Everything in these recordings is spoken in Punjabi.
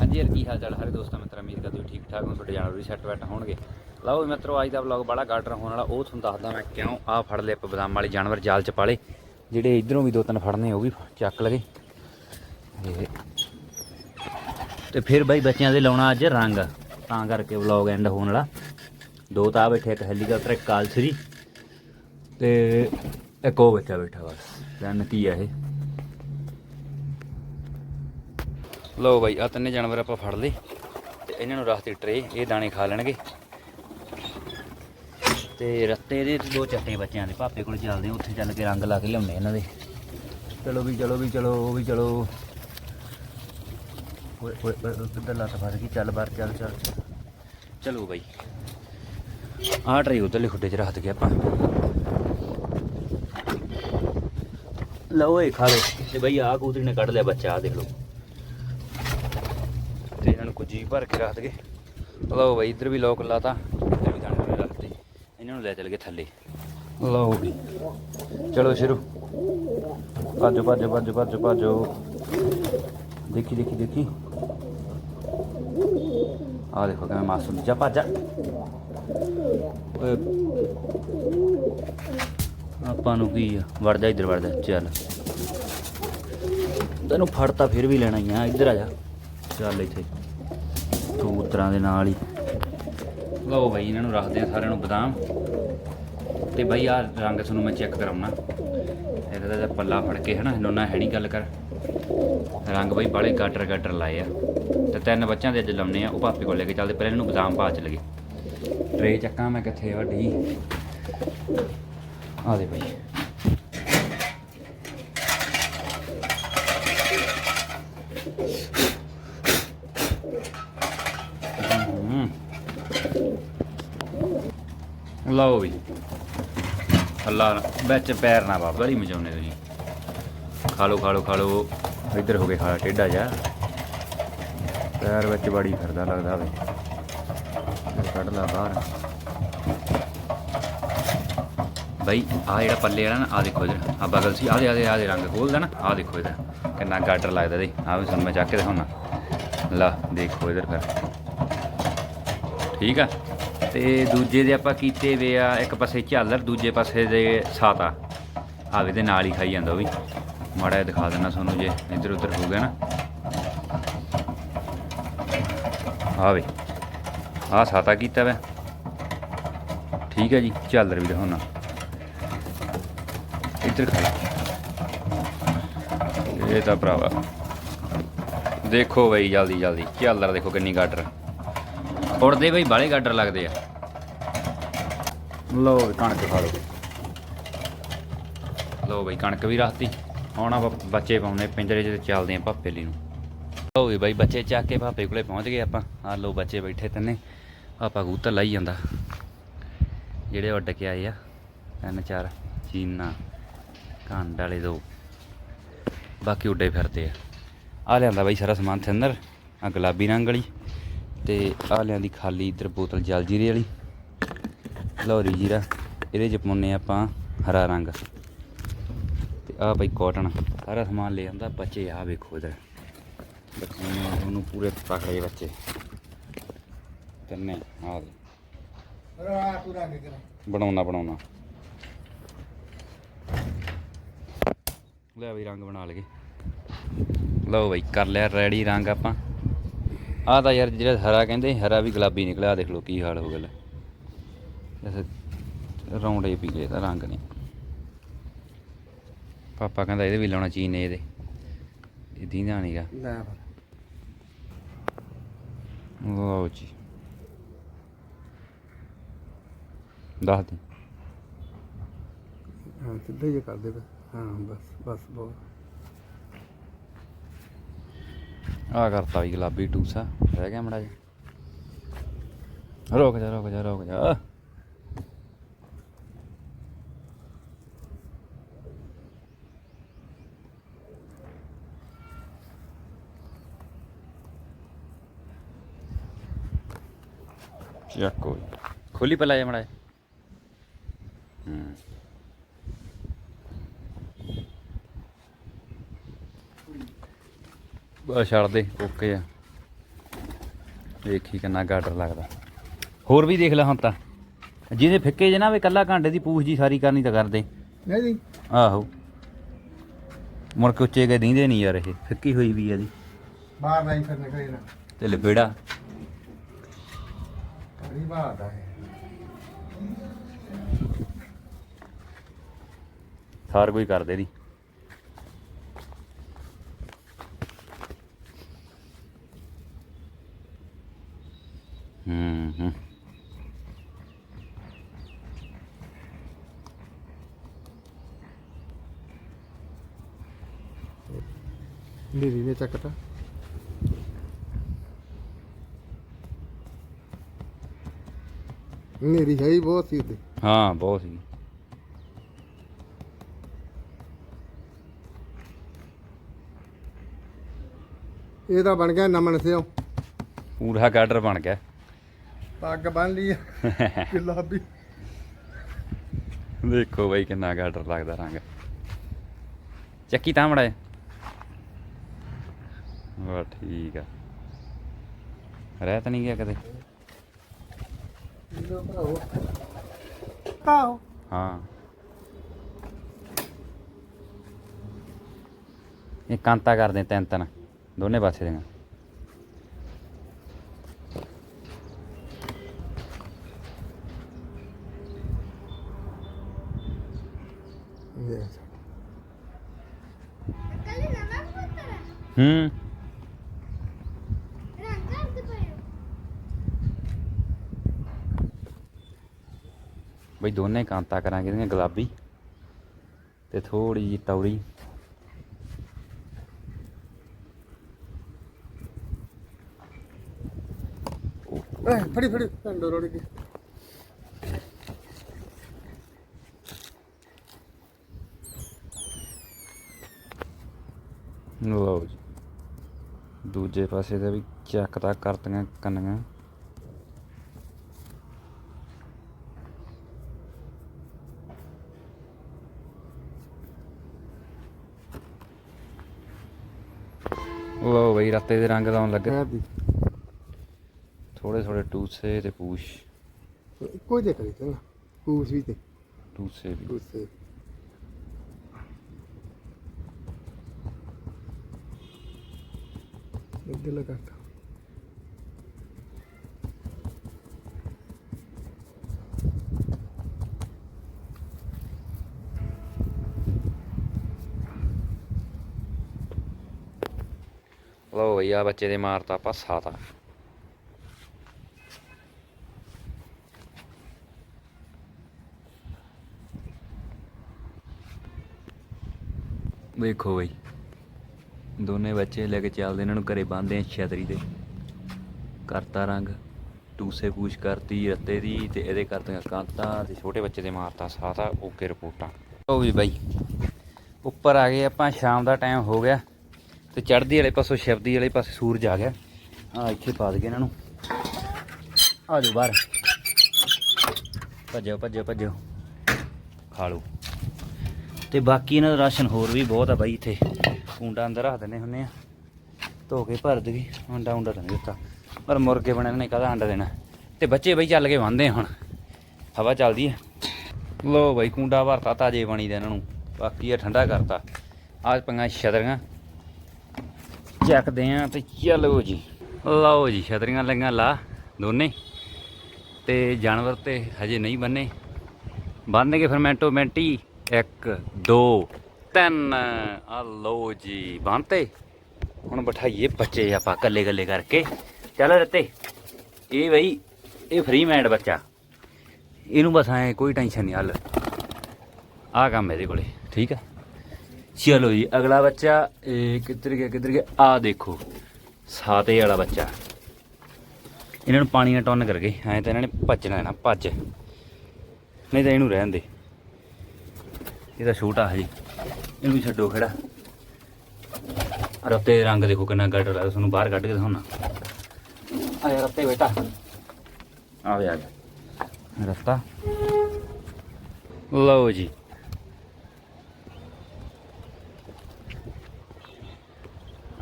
ਹਾਂਜੀ ਯਾਰ, ਕੀ ਹਾਲ ਚਾਲ ਹਰੇ ਦੋਸਤਾਂ, ਮਿੱਤਰਾਂ ਉਮੀਦ ਕਰਦੇ ਠੀਕ ਠਾਕ ਹੋ ਤੁਹਾਡੇ ਜਾਨਵਰ ਵੀ ਸੈੱਟ ਬੈਠ ਹੋਣਗੇ। ਲਓ ਵੀ ਮਿੱਤਰੋ, ਅੱਜ ਦਾ ਵਲੌਗ ਬੜਾ ਗਾਡਰ ਹੋਣ ਵਾਲਾ। ਉਹ ਤੁਹਾਨੂੰ ਦੱਸਦਾ ਮੈਂ ਕਿਉਂ ਆਹ ਫੜ ਲਏ ਬਦਾਮ ਵਾਲੇ ਜਾਨਵਰ ਜਾਲ ਚ ਪਾਲੇ। ਜਿਹੜੇ ਇਧਰੋਂ ਵੀ ਦੋ ਤਿੰਨ ਫੜਨੇ, ਉਹ ਵੀ ਚੱਕ ਲਗੇ ਤੇ ਫਿਰ ਬਾਈ ਬੱਚਿਆਂ ਦੇ ਲਾਉਣਾ ਅੱਜ ਰੰਗ। ਤਾਂ ਕਰਕੇ ਵਲੌਗ ਐਂਡ ਹੋਣ ਵਾਲਾ। ਦੋ ਤਾਂ ਆ ਬੈਠੇ, ਇੱਕ ਹੈਲੀਕਾਪਟਰ ਇੱਕ ਕਾਲਸਰੀ। ਤੇ ਇੱਕ ਉਹ ਬੱਚਾ ਬੈਠਾ ਬਸ ਜਾਨ ਕੀ ਆ ਇਹ। ਲੋ ਬਾਈ ਆ ਤਿੰਨੇ ਜਾਨਵਰ ਆਪਾਂ ਫੜ ਲਏ ਤੇ ਇਹਨਾਂ ਨੂੰ ਰੱਖਤੀ ਟਰੇ ਇਹ ਦਾਣੇ ਖਾ ਲੈਣਗੇ। ਤੇ ਰੱਤੇ ਦੇ ਦੋ ਚੱਟੇ ਬੱਚਿਆਂ ਦੇ ਪਾਪੇ ਕੋਲ ਚੱਲਦੇ ਉੱਥੇ ਚੱਲ ਕੇ ਰੰਗ ਲਾ ਕੇ ਲਿਆਉਣੇ ਇਹਨਾਂ ਦੇ। ਚਲੋ ਵੀ ਚਲੋ ਵੀ ਚਲੋ ਉਹ ਵੀ ਚਲੋ। ਓਏ ਓਏ ਕਿੱਧਰ ਲੱਤ ਫਸ ਗਈ? ਚੱਲ ਬਾਹਰ ਚੱਲ ਚੱਲ। ਚੱਲ। ਬਾਈ। ਆਹ ਟਰੇ ਉਧਰਲੇ ਖੁੱਡੇ 'ਚ ਰੱਖ ਦਗੇ ਆਪਾਂ। ਲਓ ਇਹ ਖਾ ਲਓ। ਤੇ ਬਈ ਆਹ ਕੂਤਰੀ ਨੇ ਕੱਢ ਲਿਆ ਬੱਚਾ ਆ ਦੇਖ ਲਓ। ਤੇ ਭਰ ਕੇ ਰੱਖ ਦਗੇ ਲਓ ਬਈ, ਇੱਧਰ ਵੀ ਲੋਕ ਲਾਤਾ। ਇੱਧਰ ਵੀ ਦਾਣੇ ਦੂਣੇ ਇਹਨਾਂ ਨੂੰ ਲੈ ਚੱਲ ਗਏ ਥੱਲੇ। ਲਓ ਵੀ ਚਲੋ ਸ਼ੁਰੂ। ਭੱਜੋ ਭੱਜੋ ਭੱਜੋ ਭੱਜੋ ਭੱਜੋ। ਦੇਖੀ ਦੇਖੀ ਦੇਖੀ। ਆ ਦੇਖੋ ਕਿਵੇਂ ਮਾਸੂਮ ਜਾ ਭੱਜ ਆਪਾਂ ਨੂੰ ਕੀ ਆ? ਵੜਦਾ, ਇੱਧਰ ਵੜਦਾ, ਚੱਲ। ਤੈਨੂੰ ਫੜਤਾ ਫਿਰ ਵੀ ਲੈਣਾ ਹੀ ਆ। ਇੱਧਰ ਆ ਜਾ। ਚੱਲ ਇੱਥੇ। ਕਬੂਤਰਾਂ ਦੇ ਨਾਲ ਹੀ। ਲਓ ਬਾਈ, ਇਹਨਾਂ ਨੂੰ ਰੱਖਦੇ ਆ ਸਾਰਿਆਂ ਨੂੰ ਬਦਾਮ। ਤੇ ਬਾਈ ਆ ਰੰਗ ਤੁਹਾਨੂੰ ਮੈਂ ਚੈੱਕ ਕਰਾਉਣਾ। ਇਹਦਾ ਤਾਂ ਪੱਲਾ ਫੜ ਕੇ ਹਨਾ ਹਿਲੋਣਾ ਹੈ ਨਹੀਂ ਗੱਲ ਕਰ। ਰੰਗ ਬਈ ਬਾਲੇ ਗਾਟਰ ਗਾਟਰ ਲਾਏ ਆ। ਤੇ ਤਿੰਨ ਬੱਚਿਆਂ ਦੇ ਅੱਜ ਲਾਉਣੇ ਆ, ਉਹ ਪਾਪੇ ਕੋਲ ਲੈ ਕੇ ਚੱਲਦੇ, ਪਹਿਲਾਂ ਇਹਨੂੰ ਬਦਾਮ ਪਾ ਚ ਲਗੇ ਟਰੇ ਚੱਕਾਂ ਮੈਂ ਕਿੱਥੇ ਆ, ਵੱਡੀ। ਆ ਦੇ ਬਾਈ। ਲਓ ਵੀ। ਅੱਲਾ ਵਿੱਚ ਪੈਰ ਨਾ ਬਾਬਾ ਬੜੀ ਮਚਾਉਨੇ ਤੁਸੀਂ। ਖਾ ਲਓ ਖਾ ਲਓ ਖਾ ਲਓ ਇੱਧਰ ਹੋ ਕੇ ਖਾ ਟੇਡਾ ਜਾ ਪੈਰ ਵਿੱਚ ਬੜੀ ਫਿਰਦਾ ਲੱਗਦਾ ਵੇ। ਕੱਢ ਲਾ ਬਾਹਰ। ਬਈ ਆ ਜਿਹੜਾ ਪੱਲੇ ਵਾਲਾ ਨਾ ਆ ਦੇਖੋ ਇਧਰ। ਆ ਬਗਲ ਸੀ ਆ ਦੇ ਆ ਦੇ ਆ ਦੇ ਰੰਗ ਖੋਲਦਾ ਨਾ ਆ ਦੇਖੋ ਇਧਰ। ਕਿੰਨਾ ਗਾਟਰ ਲੱਗਦਾ ਦੇ ਆ ਵੀ ਤੁਹਾਨੂੰ ਮੈਂ ਚੱਕ ਕੇ ਦਿਖਾਉਣਾ ਲਾ ਦੇਖੋ ਇਧਰ ਫਿਰ। ਠੀਕ ਆ? ਤੇ ਦੂਜੇ ਦੇ ਆਪਾਂ ਕੀਤੇ ਵੇ ਆ, ਇੱਕ ਪਾਸੇ ਝਾਲਰ, ਦੂਜੇ ਪਾਸੇ ਦੇ ਸਾਤਾ। ਆਵੇ ਦੇ ਨਾਲ ਹੀ ਖਾਈ ਜਾਂਦਾ ਉਹ ਵੀ। ਮਾੜਾ ਜਿਹਾ ਦਿਖਾ ਦੇਣਾ ਤੁਹਾਨੂੰ ਜੇ ਇੱਧਰ ਉੱਧਰ ਹੋ ਗਿਆ ਨਾ। ਆਵੇ ਆ ਸਾਤਾ ਕੀਤਾ ਵੇ। ਠੀਕ ਹੈ ਜੀ, ਝਾਲਰ ਵੀ ਦਿਖਾਉਣਾ। ਇੱਧਰ ਖਾ ਇਹ ਤਾਂ ਭਰਾਵਾ, ਦੇਖੋ ਬਈ ਜਲਦੀ ਜਲਦੀ ਝਾਲਰ ਦੇਖੋ ਕਿੰਨੀ ਗਾਡਰ ਉੜਦੇ ਬਈ ਬਾਲੇ ਗਾਡਰ ਲੱਗਦੇ ਆ। ਵੀ ਕਣਕ ਖਾ ਲਓ। ਲਓ ਬਈ ਕਣਕ ਵੀ ਰੱਖਤੀ। ਹੁਣ ਆਪਾਂ ਬੱਚੇ ਪਾਉਣੇ ਪਿੰਜਰੇ 'ਚ ਤੇ ਚੱਲਦੇ ਆ ਭਾਪੇ ਲਈ ਨੂੰ। ਲਓ ਵੀ ਬਾਈ ਬੱਚੇ ਚੱਕ ਕੇ ਭਾਪੇ ਕੋਲੇ ਪਹੁੰਚ ਗਏ ਆਪਾਂ। ਆ ਲਓ ਬੱਚੇ ਬੈਠੇ ਤਿੰਨੇ। ਪਾਪਾ ਕਬੂਤਰ ਲਾਈ ਜਾਂਦਾ। ਜਿਹੜੇ ਉੱਡ ਕੇ ਆਏ ਆ ਤਿੰਨ ਚਾਰ ਚੀਨਾ ਕੰਡ ਵਾਲੇ ਦੋ। ਬਾਕੀ ਉੱਡੇ ਫਿਰਦੇ ਆ। ਆ ਲਿਆਂਦਾ ਬਾਈ ਸਾਰਾ ਸਮਾਨ ਥਿੰਦਰ ਆ ਗੁਲਾਬੀ ਰੰਗ ਵਾਲੀ। ਤੇ ਆ ਲਿਆਂਦੀ ਖਾਲੀ ਇਧਰ ਬੋਤਲ ਜਲ ਜੀਰੇ ਵਾਲੀ। ਲੋਰੀ ਜੀਰਾ, ਇਹਦੇ ਚ ਪਾਉਨੇ ਆਪਾਂ ਹਰਾ ਰੰਗ। ਤੇ ਆ ਬਈ ਕਾਟਨ ਸਾਰਾ ਸਮਾਨ ਲੈ ਆਂਦਾ, ਬੱਚੇ ਆ ਵੇਖੋ ਇਧਰ। ਬੱਚੇ ਨੂੰ ਉਹਨੂੰ ਪੂਰੇ ਪਕੜੇ ਬੱਚੇ। ਤਿੰਨੇ ਆ ਦੇ। ਬਣਾਉਣਾ ਬਣਾਉਣਾ। ਲੈ ਵੀ ਰੰਗ ਬਣਾ ਲਗੇ ਲਓ ਬਈ, ਕਰ ਲਿਆ ਰੈਡੀ ਰੰਗ ਆਪਾਂ। ਆਹ ਤਾਂ ਯਾਰ ਜਿਹੜਾ ਹਰਾ ਕਹਿੰਦੇ ਹਰਾ ਵੀ ਗੁਲਾਬੀ ਨਿਕਲਿਆ ਦੇਖ ਲਓ ਕੀ ਹਾਲ ਹੋ ਗਿਆ ਲੈ। ਜੈਸੇ ਰੌਂਡੇ ਪੀ ਗਏ ਤਾਂ ਰੰਗ ਨੇ ਪਾਪਾ ਕਹਿੰਦਾ ਇਹਦੇ ਵੀ ਲਾਉਣਾ ਚੀਨੇ ਇਹਦੇ। ਇਹ ਦੀਂਦਾ ਨਹੀਂਗਾ ਲੈ ਲਓ ਜੀ। ਦੱਸ ਦੇ। ਹਾਂ ਸਿੱਧੇ ਜੇ ਕਰਦੇ ਬਸ ਹਾਂ ਬਸ ਬਸ ਬਹੁਤ। ਆ ਕਰਤਾ ਵੀ ਗੁਲਾਬੀ ਟੂਸਾ ਰਹਿ ਗਿਆ ਮੜਾ ਜਾ ਰੁਕ ਜਾ ਰੁਕ ਜਾ ਰੁਕ ਜਾ। ਚੱਕੋ ਖੋਲੀ ਪਲਾ ਜਾ ਮੜਾ ਹੂੰ। ਛੱਡ ਦੇ ਓਕੇ ਆ। ਵੇਖੀ ਕਿੰਨਾ ਗਾਡਰ ਲੱਗਦਾ। ਹੋਰ ਵੀ ਦੇਖ ਲੈ ਹੁਣ ਤਾਂ। ਜਿਹਦੇ ਫਿੱਕੇ ਜੇ ਨਾ ਵੀ ਕੱਲਾ ਘਾਂਡੇ ਦੀ ਪੂਛ ਜੀ ਸਾਰੀ ਕਰਨੀ ਤਾਂ ਕਰਦੇ। ਨਹੀਂ। ਜੀ ਆਹੋ। ਮੁੜ ਕੇ ਉੱਚੇ ਗਏ ਦੀਂਦੇ ਨਹੀਂ ਯਾਰ ਇਹ ਫਿੱਕੀ ਹੋਈ ਵੀ ਆ ਦੀ ਬਾਹਰ ਨਹੀਂ ਫਿਰ ਨਿਕਲੇ ਨਾ। ਤੇ ਲਪੇੜਾ ਬੜੀ ਬਾਤ ਹੈ ਸਾਰ ਕੋਈ ਕਰਦੇ ਦੀ ਹੂੰ ਹੂੰ ਚੱਕਤਾ ਨੀਰੀ ਹੈ ਹੀ ਬਹੁਤ ਸੀ ਤੇ ਹਾਂ ਬਹੁਤ ਸੀ। ਇਹ ਤਾਂ ਬਣ ਗਿਆ ਨਮਨ ਸਿਓ। ਪੂਰਾ ਗਾਡਰ ਬਣ ਗਿਆ। ਪੱਗ ਬੰਨ ਲਈ ਗੁਲਾਬੀ ਦੇਖੋ ਬਈ ਕਿੰਨਾ ਗਾਡਰ ਲੱਗਦਾ ਰੰਗ। ਚੱਕੀ ਤਾਂ ਮੜਾ ਵਾ ਠੀਕ ਆ। ਰਹਿ ਤਾਂ ਨਹੀਂ ਗਿਆ ਕਦੇ? ਆਓ। ਹਾਂ। ਇਹ ਕਾਂਤਾ ਕਰਦੇ ਤਿੰਨ ਤਿੰਨ ਦੋਨੇ ਪਾਸੇ ਦੀਆਂ। ਹੂੰ ਰੰਗ ਕਰਦੇ ਪਏ ਹੋ। ਬਈ ਦੋਨੇ ਕਾਂਤਾ ਕਰਾਂਗੇ ਇਹਦੀਆਂ ਗੁਲਾਬੀ ਤੇ ਥੋੜੀ ਜਿਹੀ ਤੌੜੀ। ਏ ਫੜੀ ਫੜੀ। ਕੰਡੋ ਰੋੜ ਗਈ ਲਓ ਜੀ। ਦੂਜੇ ਪਾਸੇ ਤੇ ਵੀ ਚੱਕਦਾ ਕਰਤੀਆਂ ਕੰਨੀਆਂ। ਲਓ ਬਈ ਰੱਤੇ ਦੇ ਰੰਗ ਦਾ ਆਉਣ ਲੱਗੇ ਥੋੜੇ ਥੋੜੇ ਟੂਸੇ ਤੇ ਪੂਛ। ਕੋਈ ਦੇ ਕਰੀ ਚੰਗਾ ਪੂਛ ਵੀ ਤੇ। ਟੂਸੇ ਵੀ। ਟੂਸੇ। ਇੱਧਰ ਲਗਾਤਾ ਲਓ ਬਈ ਆ ਬੱਚੇ ਦੇ ਮਾਰਤਾ ਆਪਾਂ ਸਾਤਾ ਵੇਖੋ ਬਈ। ਦੋਨੇ ਬੱਚੇ ਲੈ ਕੇ ਚੱਲਦੇ ਇਹਨਾਂ ਨੂੰ ਘਰੇ ਬੰਨਦੇ ਆ ਛਤਰੀ ਤੇ। ਕਰਤਾ ਰੰਗ ਟੂਸੇ ਪੂਛ ਕਰਤੀ ਰੱਤੇ ਦੀ ਤੇ ਇਹਦੇ ਕਰਤੀਆਂ ਕਾਂਤਾਂ ਤੇ ਛੋਟੇ ਬੱਚੇ ਦੇ ਮਾਰਤਾ ਸਾਤਾ ਓਕੇ ਰਿਪੋਰਟਾਂ। ਉਹ ਵੀ ਬਾਈ ਉੱਪਰ ਆ ਗਏ ਆਪਾਂ ਸ਼ਾਮ ਦਾ ਟਾਈਮ ਹੋ ਗਿਆ। ਤੇ ਚੜ੍ਹਦੀ ਵਾਲੇ ਪਾਸੋਂ ਸ਼ਿਵਦੀ ਵਾਲੇ ਪਾਸੇ ਸੂਰਜ ਆ ਗਿਆ। ਆ ਇੱਥੇ ਪਾ ਦਈਏ ਇਹਨਾਂ ਨੂੰ। ਆ ਜਾਓ ਬਾਹਰ। ਭੱਜੋ ਭੱਜੋ ਭੱਜੋ। ਖਾ ਲਓ। ਤੇ ਬਾਕੀ ਇਹਨਾਂ ਦਾ ਰਾਸ਼ਨ ਹੋਰ ਵੀ ਬਹੁਤ ਆ ਬਾਈ ਇੱਥੇ। ਕੁੰਡਾ ਅੰਦਰ ਰੱਖ ਦਿੰਦੇ ਹੁੰਨੇ ਆ। ਧੋ ਕੇ ਭਰ ਦਗੀ ਅੰਡਾ ਉਂਡਾ ਤਾਂ ਨਹੀਂ ਦਿੱਤਾ। ਪਰ ਮੁਰਗੇ ਬਣੇ ਨੇ ਕਦਾ ਅੰਡਾ ਦੇਣਾ। ਤੇ ਬੱਚੇ ਬਈ ਚੱਲ ਕੇ ਬੰਦੇ ਹੁਣ। ਹਵਾ ਚੱਲਦੀ ਹੈ ਲੋ ਬਾਈ ਕੁੰਡਾ ਭਰਤਾ, ਤਾਜੇ ਪਾਣੀ ਦਾ ਇਹਨਾਂ ਨੂੰ। ਬਾਕੀ ਆ ਠੰਡਾ ਕਰਤਾ। ਆਜ ਪੰਗਾ ਛਤਰੀਆਂ। ਚੱਕਦੇ ਆ ਤੇ ਚਲੋ ਜੀ। ਲਓ ਜੀ, ਛਤਰੀਆਂ ਲੱਗੀਆਂ ਲਾ ਦੋਨੇ। ਤੇ ਜਾਨਵਰ ਤੇ ਹਜੇ ਨਹੀਂ ਬੰਨੇ। ਬੰਨ੍ਹਗੇ ਫਿਰ ਮੈਂਟੋ ਮੈਂਟੀ। 1 2 3 ਆ ਲਓ ਜੀ ਬੰਨਤੇ ਹੁਣ ਬਿਠਾਈਏ ਬੱਚੇ ਆਪਾਂ ਕੱਲੇ ਕੱਲੇ ਕਰਕੇ। ਚੱਲ ਰੱਤੇ, ਇਹ ਬਈ, ਇਹ ਫ੍ਰੀ ਮਾਈਂਡ ਬੱਚਾ। ਇਹਨੂੰ ਬਸ ਐ ਕੋਈ ਟੈਨਸ਼ਨ ਨਹੀਂ ਹੱਲ। ਆ ਕੰਮ ਇਹਦੇ ਕੋਲੇ, ਠੀਕ ਆ? ਚਲੋ ਜੀ, ਅਗਲਾ ਬੱਚਾ, ਇਹ ਕਿੱਧਰ ਗਿਆ ਕਿੱਧਰ ਗਿਆ? ਆ ਦੇਖੋ, ਸਾਤੇ ਵਾਲਾ ਬੱਚਾ। ਇਹਨਾਂ ਨੂੰ ਪਾਣੀ ਨਾਲ ਟੌਨ ਕਰ ਗਏ ਐਂ ਤਾਂ ਇਹਨਾਂ ਨੇ ਭੱਜਣਾ ਹੈ ਨਾ ਭੱਜ। ਨਹੀਂ ਤਾਂ ਇਹਨੂੰ ਰਹਿਣ ਦੇ। ਇਹ ਤਾਂ ਛੋਟਾ ਹਜੇ ਇਹਨੂੰ ਵੀ ਛੱਡੋ ਖੜਾ। ਰੱਤੇ ਦੇ ਰੰਗ ਦੇਖੋ ਕਿੰਨਾ ਗੱਡ ਰਿਹਾ ਤੁਹਾਨੂੰ ਬਾਹਰ ਕੱਢ ਕੇ ਦਿਖਾਉਣਾ। ਆ ਯਾਰ ਰੱਤੇ ਬੇਟਾ। ਆਵੇ ਆ ਗਿਆ। ਰੱਤਾ ਲਓ ਜੀ।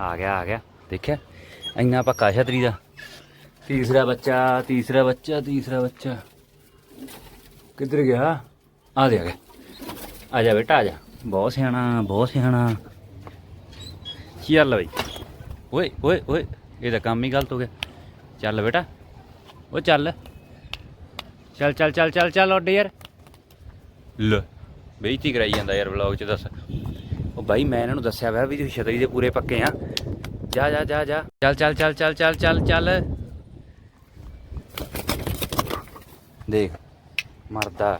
ਆ ਗਿਆ ਆ ਗਿਆ। ਦੇਖਿਆ? ਇੰਨਾ ਪੱਕਾ ਛਤਰੀ ਦਾ। ਤੀਸਰਾ ਬੱਚਾ ਤੀਸਰਾ ਬੱਚਾ ਤੀਸਰਾ ਬੱਚਾ। ਕਿੱਧਰ ਗਿਆ? ਆ ਦੇ, ਆ ਗਿਆ। ਆ ਜਾ ਬੇਟਾ, ਆ ਜਾ। ਬਹੁਤ ਸਿਆਣਾ ਬਹੁਤ ਸਿਆਣਾ। ਚੱਲ ਬਈ? ਓਏ ਓਏ ਓਏ, ਇਹ ਤਾਂ ਕੰਮ ਹੀ ਗਲਤ ਹੋ ਗਿਆ। ਚੱਲ ਬੇਟਾ। ਉਹ ਚੱਲ। ਚੱਲ ਚੱਲ ਚੱਲ ਚੱਲ ਚੱਲ, ਉੱਡ ਯਾਰ। ਲੈ, ਬੇਇੱਜ਼ਤੀ ਕਰਾਈ ਜਾਂਦਾ ਯਾਰ ਵਲੌਗ 'ਚ, ਦੱਸ। ਬਾਈ, ਮੈਂ ਇਹਨਾਂ ਨੂੰ ਦੱਸਿਆ ਵਾ ਵੀ ਤੁਸੀਂ ਛਤਰੀ ਦੇ ਪੂਰੇ ਪੱਕੇ ਆ। ਜਾ ਜਾ ਜਾ ਜਾ। ਚੱਲ ਚੱਲ ਚੱਲ ਚੱਲ ਚੱਲ ਚੱਲ ਚੱਲ। ਦੇਖ, ਮਰਦਾ।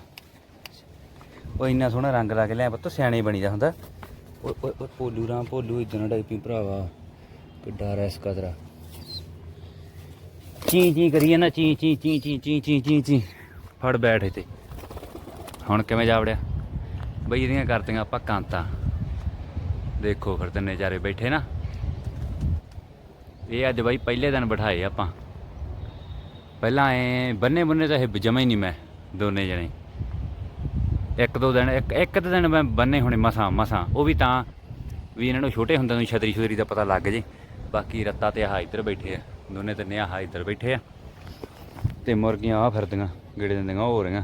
ਉਹ ਇੰਨਾ ਸੋਹਣਾ ਰੰਗ ਲਾ ਕੇ ਲਿਆ ਪੁੱਤ, ਸਿਆਣੇ ਬਣੀਦਾ ਹੁੰਦਾ। ਓਏ ਓਏ ਓਏ, ਭੋਲੂ ਰਾਮ, ਭੋਲੂ ਇਦਾਂ ਨਾ ਡਾਈਪੀ ਭਰਾਵਾ। ਕਿੱਡਾ ਰੈਸ ਕਦਰਾ ਚੀ ਚੀ ਕਰੀਏ ਨਾ ਚੀ ਚੀ ਚੀ ਚੀ ਚੀ ਚੀ ਚੀ ਚੀ। ਫੜ ਬੈਠੇ ਇੱਥੇ। ਹੁਣ ਕਿਵੇਂ ਜਾਵੜਿਆ ਬਈ, ਇਹਦੀਆਂ ਕਰਤੀਆਂ ਆਪਾਂ ਕਾਂਤਾਂ। ਦੇਖੋ ਫਿਰ ਤਿੰਨੇ ਚਾਰੇ ਬੈਠੇ ਨਾ। ਇਹ ਅੱਜ ਬਾਈ ਪਹਿਲੇ ਦਿਨ ਬਿਠਾਏ ਆਪਾਂ। ਪਹਿਲਾਂ ਐ ਬੰਨੇ ਬੰਨੇ ਤਾਂ ਇਹ ਜਮਾ ਹੀ ਨਹੀਂ ਮੈਂ, ਦੋਨੇ ਜਣੇ। ਇੱਕ ਦੋ ਦਿਨ, ਇੱਕ ਇੱਕ ਅੱਧੇ ਦਿਨ ਮੈਂ ਬੰਨੇ ਹੋਣੇ ਮਸਾਂ ਮਸਾਂ। ਉਹ ਵੀ ਤਾਂ ਵੀ ਇਹਨਾਂ ਨੂੰ ਛੋਟੇ ਹੁੰਦਿਆਂ ਨੂੰ ਛਤਰੀ ਛੁਤਰੀ ਦਾ ਪਤਾ ਲੱਗ ਜੇ। ਬਾਕੀ ਰੱਤਾ ਤੇ ਆਹ ਇੱਧਰ ਬੈਠੇ ਆ। ਦੋਨੇ ਤਿੰਨੇ ਆਹ ਇੱਧਰ ਬੈਠੇ ਆ। ਤੇ ਮੁਰਗੀਆਂ ਆ ਫਿਰਦੀਆਂ, ਗੇੜੇ ਦਿੰਦੀਆਂ, ਉਹ ਹੋ ਰਹੀਆਂ।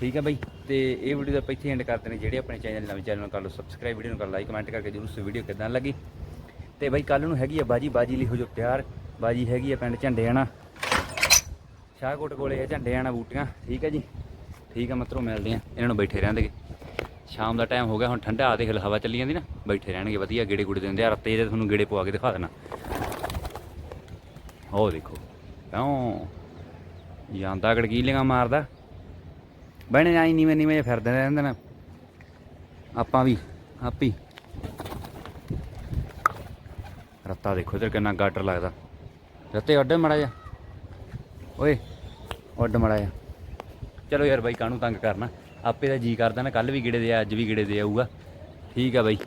ਠੀਕ ਹੈ ਬਾਈ, ਤੇ ਇਹ ਵੀਡੀਓ ਦਾ ਇੱਥੇ ਐਂਡ ਕਰਦੇ ਨੇ ਜਿਹੜੇ ਆਪਣੇ ਚੈਨਲ ਨਵੇਂ ਚੈਨਲ ਨੂੰ ਕਰ ਲਓ ਸਬਸਕ੍ਰਾਈਬ ਵੀਡੀਓ ਨੂੰ ਕਰ ਲਾਈਕ ਕਮੈਂਟ ਕਰਕੇ ਜਰੂਰ ਸ ਵੀਡੀਓ ਕਿਦਾਂ ਲੱਗੀ। ਤੇ ਬਾਈ ਕੱਲ ਨੂੰ ਹੈਗੀ ਆ ਬਾਜੀ ਬਾਜੀ ਲਈ ਹੋ ਜੋ ਤਿਆਰ। ਬਾਜੀ ਹੈਗੀ ਆ ਪਿੰਡ ਝੰਡੇ ਆਣਾ ਸ਼ਾਹਕੋਟ ਕੋਲੇ ਆ ਝੰਡੇ ਆਣਾ ਬੂਟੀਆਂ। ਠੀਕ ਹੈ ਜੀ? ਠੀਕ ਹੈ ਮਤਰੋ, ਮਿਲਦੇ ਆ ਇਹਨਾਂ ਨੂੰ ਬੈਠੇ ਰਹਿੰਦੇ ਸ਼ਾਮ ਦਾ ਟਾਈਮ ਹੋ ਗਿਆ, ਹੁਣ ਠੰਡਾ ਆ ਦੇਖ ਲ ਹਵਾ ਚੱਲੀ ਜਾਂਦੀ ਨਾ। ਬੈਠੇ ਰਹਿਣਗੇ, ਵਧੀਆ ਗੇੜੇ ਗੁੜੇ ਦਿੰਦੇ ਆ। ਰੱਤੇ ਜੇ ਤੁਹਾਨੂੰ ਗੇੜੇ ਪਵਾ ਕੇ ਦਿਖਾ ਦੇਣਾ। ਉਹ ਦੇਖੋ ਕਿਉਂ ਜਾਂਦਾ ਗੜਗੀਲੀਆਂ ਮਾਰਦਾ। ਬਹਿਣੇ ਆਈ ਨੀਵੇਂ ਨੀਵੇਂ ਫਿਰਦੇ ਰਹਿੰਦੇ ਨੇ। ਆਪਾਂ ਵੀ, ਆਪੀ ਰੱਤਾ ਦੇਖੋ ਇਧਰ ਕਿੰਨਾ ਗਾਟਰ ਲੱਗਦਾ। ਰੱਤੇ ਅੱਡੇ ਮੜਾ ਜਾ ਓਏ, ਅੱਡ ਮੜਾ ਜਾ ਚਲੋ ਯਾਰ ਬਾਈ, ਕਾਹਨੂੰ ਤੰਗ ਕਰਨਾ? ਆਪੇ ਦਾ ਜੀ ਕਰਦਾ ਨਾ ਕੱਲ ਵੀ ਗੇੜੇ ਦੇ ਆ, ਅੱਜ ਵੀ ਗੇੜੇ ਦੇ ਆਊਗਾ। ਠੀਕ ਆ ਬਾਈ।